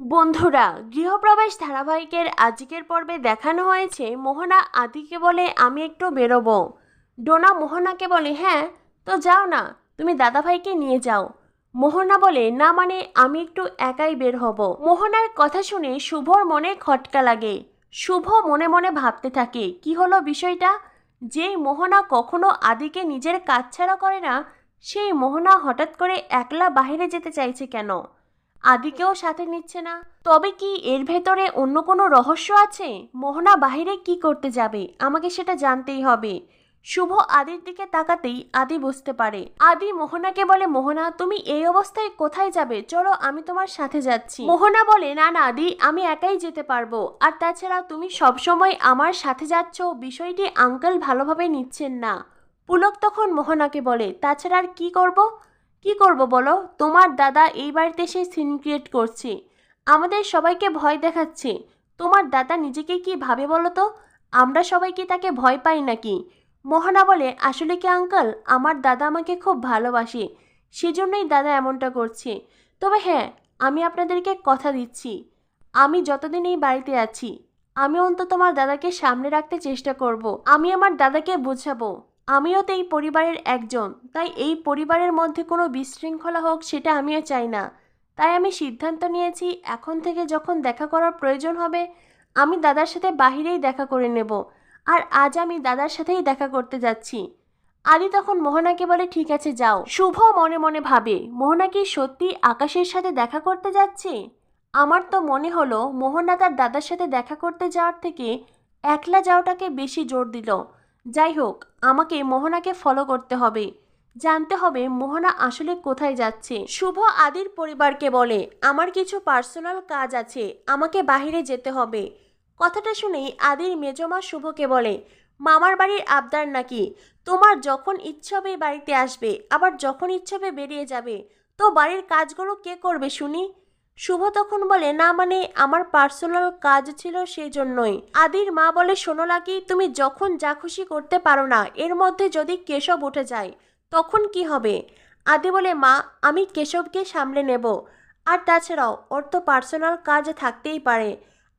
বন্ধুরা, গৃহপ্রবেশ ধারাবাহিকের আজকের পর্বে দেখানো হয়েছে মোহনা আদিকে বলে আমি একটু বেরোবো। ডোনা মোহনাকে বলে হ্যাঁ তো যাও না, তুমি দাদাভাইকে নিয়ে যাও। মোহনা বলে, না মানে আমি একটু একাই বের হব। মোহনার কথা শুনে শুভর মনে খটকা লাগে। শুভ মনে মনে ভাবতে থাকে, কি হলো বিষয়টা? যেই মোহনা কখনো আদিকে নিজের কাজ ছাড়া করে না, সেই মোহনা হঠাৎ করে একলা বাইরে যেতে চাইছে কেন? আদিকেও সাথে নিচ্ছে না। তবে কি এর ভেতরে অন্য কোনো রহস্য আছে? মোহনা বাহিরে কি করতে যাবে? আমাকে সেটা জানতেই হবে। শুভ আদির দিকে তাকাতেই আদি বুঝতে পারে। আদি মোহনাকে বলে, মোহনা, তুমি এই অবস্থায় কোথায় যাবে? চলো, আমি তোমার সাথে যাচ্ছি। মোহনা বলে, না না, আদি, আমি একাই যেতে পারব। আর তাছাড়া তুমি সবসময় আমার সাথে যাচ্ছ, বিষয়টি আঙ্কেল ভালোভাবে নিচ্ছেন না। পুলক তখন মোহনাকে বলে, তাছাড়া আর কি করব? কি করব বলো? তোমার দাদা এই বাড়িতে এসে সিন ক্রিয়েট করছে। আমাদের সবাইকে ভয় দেখাচ্ছে। তোমার দাদা নিজেকে কি ভাবে বলো তো? আমরা সবাই কি তাকে ভয় পাই নাকি? মোহনা বলে, আসলে কি আঙ্কেল আমার দাদা আমাকে খুব ভালোবাসে। সেজন্যই দাদা এমনটা করছে। তবে হ্যাঁ আমি আপনাদেরকে কথা দিচ্ছি। আমি যতদিন এই বাড়িতে আছি, আমি অন্তত আমার দাদাকে সামনে রাখতে চেষ্টা করব। আমি আমার দাদাকে বোঝাবো। আমিও তো এই পরিবারের একজন। তাই এই পরিবারের মধ্যে কোনো বিশৃঙ্খলা হোক সেটা আমিও চাই না। তাই আমি সিদ্ধান্ত নিয়েছি, এখন থেকে যখন দেখা করার প্রয়োজন হবে, আমি দাদার সাথে বাহিরেই দেখা করে নেব। আর আজ আমি দাদার সাথেই দেখা করতে যাচ্ছি। আদি তখন মোহনাকে বলে, ঠিক আছে, যাও। শুভ মনে মনে ভাবে, মোহনা কি সত্যি আকাশের সাথে দেখা করতে যাচ্ছে? আমার তো মনে হলো, মোহনা তার দাদার সাথে দেখা করতে যাওয়ার থেকে একলা যাওয়াটাকে বেশি জোর দিল। যাই হোক, আমাকে মোহনাকে ফলো করতে হবে। জানতে হবে মোহনা আসলে কোথায় যাচ্ছে। শুভ আদির পরিবারকে বলে, আমার কিছু পার্সোনাল কাজ আছে, আমাকে বাইরে যেতে হবে। কথাটা শুনেই আদির মেজমা শুভকে বলে, মামার বাড়ির আবদার নাকি? তোমার যখন ইচ্ছে হবে বাড়িতে আসবে, আবার যখন ইচ্ছে হবে বেরিয়ে যাবে। তো বাড়ির কাজগুলো কে করবে শুনি? শুভ তখন বলে, না মানে আমার পার্সোনাল কাজ ছিল সেই জন্যই। আদির মা বলে, শোনো লাকি, তুমি যখন যা খুশি করতে পারো না, এর মধ্যে যদি কেশব উঠে যায়, তখন কি হবে? আদি বলে, মা, আমি কেশবকে সামলে নেব। আর তাছাড়াও, ওর তো পার্সোনাল কাজ থাকতেই পারে।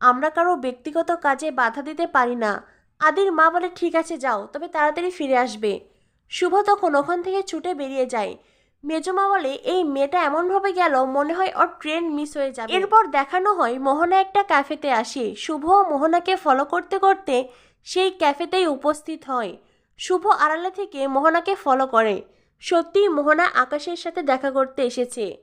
আমরা কারও ব্যক্তিগত কাজে বাধা দিতে পারি না। আদির মা বলে, ঠিক আছে, যাও, তবে তাড়াতাড়ি ফিরে আসবে। শুভ তখন ওখান থেকে ছুটে বেরিয়ে যায়। মেজমা বলে, এই মেয়েটা এমনভাবে গেল, মনে হয় ওর ট্রেন মিস হয়ে যাবে। এরপর দেখানো হয়, মোহনা একটা ক্যাফেতে আসে। শুভ মোহনাকে ফলো করতে করতে সেই ক্যাফেতেই উপস্থিত হয়। শুভ আড়ালে থেকে মোহনাকে ফলো করে। সত্যি মোহনা আকাশের সাথে দেখা করতে এসেছে।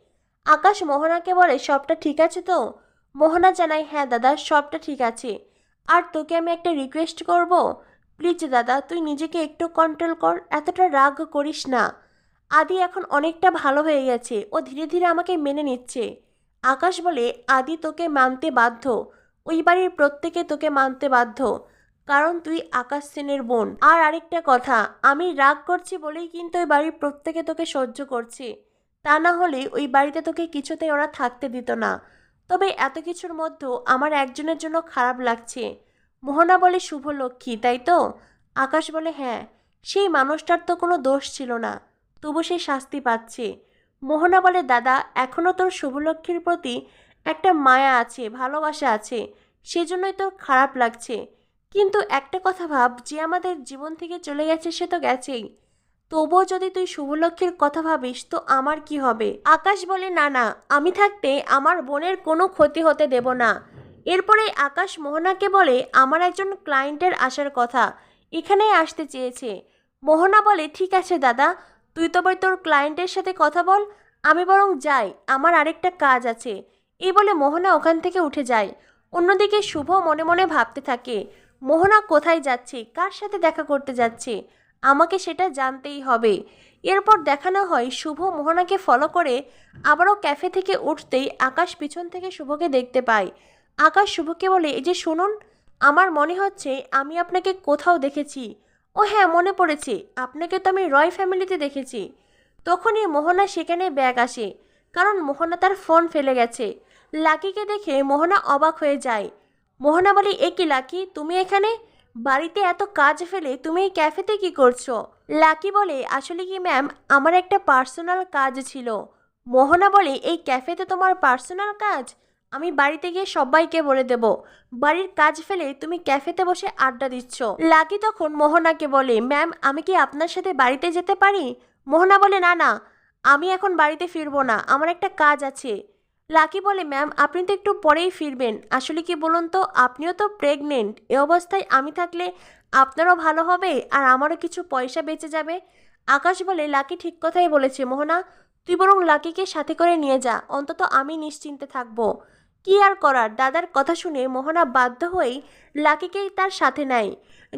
আকাশ মোহনাকে বলে, সবটা ঠিক আছে তো? মোহনা জানায় হ্যাঁ দাদা, সবটা ঠিক আছে। আর তোকে আমি একটা রিকোয়েস্ট করব? প্লিজ দাদা, তুই নিজেকে একটু কন্ট্রোল কর, এতটা রাগ করিস না। আদি এখন অনেকটা ভালো হয়ে গেছে। ও ধীরে ধীরে আমাকে মেনে নিচ্ছে। আকাশ বলে, আদি তোকে মানতে বাধ্য। ওই বাড়ির প্রত্যেকে তোকে মানতে বাধ্য। কারণ তুই আকাশ সেনের বোন। আর আরেকটা কথা, আমি রাগ করছি বলেই কিন্তু ওই বাড়ির প্রত্যেকে তোকে সহ্য করছে। তা না হলে ওই বাড়িতে তোকে কিছুতেই ওরা থাকতে দিত না। তবে এত কিছুর মধ্যেও আমার একজনের জন্য খারাপ লাগছে। মোহনা বলে, শুভ লক্ষ্মী, তাই তো? আকাশ বলে হ্যাঁ। সেই মানুষটার তো কোনো দোষ ছিল না। তবু সে শাস্তি পাচ্ছে। মোহনা বলে, দাদা এখনও তোর শুভলক্ষ্মীর প্রতি একটা মায়া আছে, ভালোবাসা আছে। সেজন্যই তোর খারাপ লাগছে। কিন্তু একটা কথা ভাব, যে আমাদের জীবন থেকে চলে গেছে সে তো গেছেই। তবুও যদি তুই শুভলক্ষ্মীর কথা ভাবিস, তো আমার কি হবে? আকাশ বলে, না না, আমি থাকতে আমার বোনের কোনো ক্ষতি হতে দেব না। এরপরে আকাশ মোহনাকে বলে, আমার একজন ক্লায়েন্টের আসার কথা। এখানেই আসতে চেয়েছে। মোহনা বলে, ঠিক আছে, দাদা তুই তো তবে তোর ক্লায়েন্টের সাথে কথা বল। আমি বরং যাই, আমার আরেকটা কাজ আছে। এই বলে মোহনা ওখান থেকে উঠে যায়। অন্যদিকে শুভ মনে মনে ভাবতে থাকে, মোহনা কোথায় যাচ্ছে? কার সাথে দেখা করতে যাচ্ছে? আমাকে সেটা জানতেই হবে। এরপর দেখানো হয় শুভ মোহনাকে ফলো করে আবারও ক্যাফে থেকে উঠতেই আকাশ পিছন থেকে শুভকে দেখতে পায়। আকাশ শুভকে বলে, এই যে শুনুন, আমার মনে হচ্ছে আমি আপনাকে কোথাও দেখেছি। ও হ্যাঁ মনে পড়েছে। আপনাকে তো আমি রয় ফ্যামিলিতে দেখেছি। তখনই মোহনা সেখানে ব্যাগ আসে, কারণ মোহনা তার ফোন ফেলে গেছে। লাকিকে দেখে মোহনা অবাক হয়ে যায়। মোহনা বলে, এ কি লাকি, তুমি এখানে? বাড়িতে এত কাজ ফেলে তুমি এই ক্যাফেতে কি করছ? লাকি বলে, আসলে কি ম্যাম, আমার একটা পার্সোনাল কাজ ছিল। মোহনা বলে, এই ক্যাফেতে তোমার পার্সোনাল কাজ? আমি বাড়িতে গিয়ে সবাইকে বলে দেব, বাড়ির কাজ ফেলে তুমি ক্যাফেতে বসে আড্ডা দিচ্ছ। লাকি তখন মোহনাকে বলে, ম্যাম, আমি কি আপনার সাথে বাড়িতে যেতে পারি? মোহনা বলে, না না, আমি এখন বাড়িতে ফিরবো না, আমার একটা কাজ আছে। লাকি বলে, ম্যাম, আপনি তো একটু পরেই ফিরবেন, আসলে কি বলুন তো, আপনিও তো প্রেগনেন্ট, এ অবস্থায় আমি থাকলে আপনারও ভালো হবে আর আমারও কিছু পয়সা বেঁচে যাবে? আকাশ বলে লাকি ঠিক কথাই বলেছে, মোহনা তুই বরং লাকিকে সাথে করে নিয়ে যা, অন্তত আমি নিশ্চিন্তে থাকব। কি আর করার? দাদার কথা শুনে মোহনা বাধ্য হয়েই লাকিকেই তার সাথে নেয়।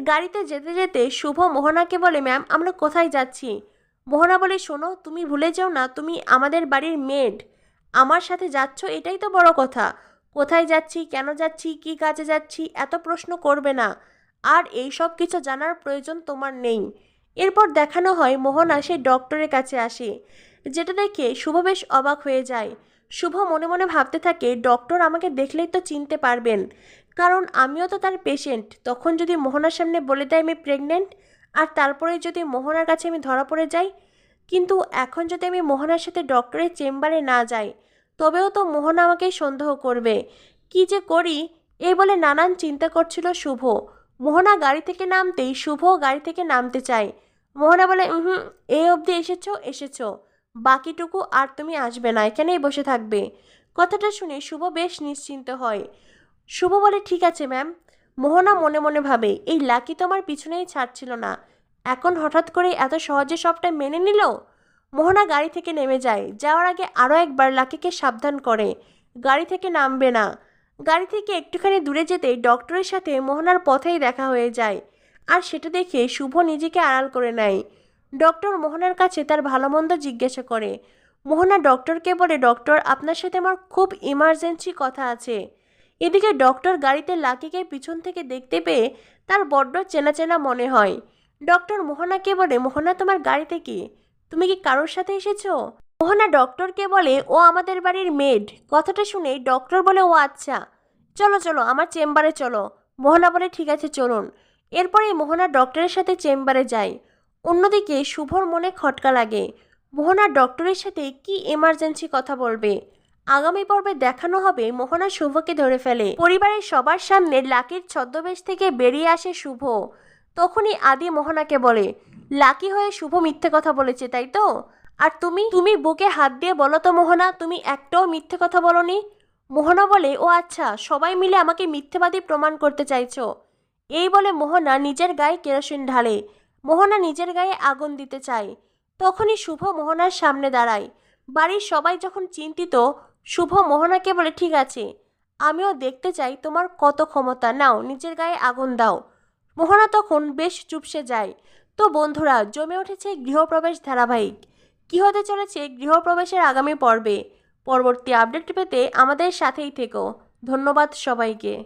গাড়িতে যেতে যেতে শুভ মোহনাকে বলে, ম্যাম, আমরা কোথায় যাচ্ছি? মোহনা বলে, শোনো, তুমি ভুলে যাও না, তুমি আমাদের বাড়ির মেড। আমার সাথে যাচ্ছ, এটাই তো বড় কথা। কোথায় যাচ্ছি, কেন যাচ্ছি, কি কাজে যাচ্ছি, এত প্রশ্ন করবে না। আর এই সব কিছু জানার প্রয়োজন তোমার নেই। এরপর দেখানো হয়, মোহনা সে ডক্টরের কাছে আসে। যেটা দেখে শুভ বেশ অবাক হয়ে যায়। শুভ মনে মনে ভাবতে থাকে, ডক্টর আমাকে দেখলেই তো চিনতে পারবেন। কারণ আমিও তো তার পেশেন্ট তখন যদি মোহনার সামনে বলে দেয় আমি প্রেগনেন্ট আর তারপরে যদি মোহনার কাছে আমি ধরা পড়ে যাই, কিন্তু এখন যদি আমি মোহনার সাথে ডক্টরের চেম্বারে না যাই, তবেও তো মোহনা আমাকে সন্দেহ করবে। কি যে করি? এই বলে নানান চিন্তা করছিল শুভ। মোহনা গাড়ি থেকে নামতেই শুভ গাড়ি থেকে নামতে চায়। মোহনা বলে হুম এই অবধি এসেছ এসেছ। বাকিটুকু আর তুমি আসবে না, এখানেই বসে থাকবে। কথাটা শুনে শুভ বেশ নিশ্চিন্ত হয়। শুভ বলে, ঠিক আছে, ম্যাম। মোহনা মনে মনে ভাবে, এই লাকি তো আমার পিছনেই ছাড়ছিল না। এখন হঠাৎ করে এত সহজে সবটা মেনে নিল? মোহনা গাড়ি থেকে নেমে যায়। যাওয়ার আগে আরও একবার লাকিকে সাবধান করে। গাড়ি থেকে নামবে না। গাড়ি থেকে একটুখানি দূরে যেতেই ডক্টরের সাথে মোহনার পথেই দেখা হয়ে যায়। আর সেটা দেখে শুভ নিজেকে আড়াল করে নেয়। ডক্টর মোহনার কাছে তার ভালো মন্দ জিজ্ঞাসা করে, মোহনা ডক্টরকে বলে? ডক্টর, আপনার সাথে আমার খুব ইমার্জেন্সি কথা আছে। এদিকে ডক্টর গাড়িতে লাকিকে পিছন থেকে দেখতে পেয়ে তার বড্ড চেনা চেনা মনে হয়। ডক্টর মোহনাকে বলে? মোহনা, তোমার গাড়িতে কি? তুমি কি কারোর সাথে এসেছ? মোহনা ডক্টরকে বলে? ও আমাদের বাড়ির মেড কথাটা শুনে ডক্টর বলে, ও আচ্ছা। চলো চলো, আমার চেম্বারে চলো। মোহনা বলে, ঠিক আছে, চলুন। এরপরে মোহনা ডক্টরের সাথে চেম্বারে যায়। অন্যদিকে শুভর মনে খটকা লাগে। মোহনা ডক্টরের সাথে কি এমার্জেন্সি কথা বলবে? আগামী পর্বে দেখানো হবে মোহনা শুভকে ধরে ফেলে। পরিবারের সবার সামনে লাকির ছদ্মবেশ থেকে বেরিয়ে আসে শুভ। তখনই আদি মোহনাকে বলে, লাকি হয়ে শুভ মিথ্যে কথা বলেছে, তাই তো? আর তুমি? তুমি বুকে হাত দিয়ে বলো তো মোহনা, তুমি একটাও মিথ্যে কথা বলনি? মোহনা বলে, ও আচ্ছা সবাই মিলে আমাকে মিথ্যেবাদী প্রমাণ করতে চাইছো। এই বলে মোহনা নিজের গায়ে কেরোসিন ঢালে। মোহনা নিজের গায়ে আগুন দিতে চায়। তখনই শুভ মোহনার সামনে দাঁড়ায়। বাড়ির সবাই যখন চিন্তিত, শুভ মোহনাকে বলে, ঠিক আছে, আমিও দেখতে চাই তোমার কত ক্ষমতা। নাও, নিজের গায়ে আগুন দাও। মোহনা তখন বেশ চুপসে যায়। তো বন্ধুরা, জমে উঠেছে গৃহপ্রবেশ ধারাবাহিক। কী হতে চলেছে গৃহপ্রবেশের আগামী পর্বে? পরবর্তী আপডেট পেতে আমাদের সাথেই থেকো। ধন্যবাদ সবাইকে।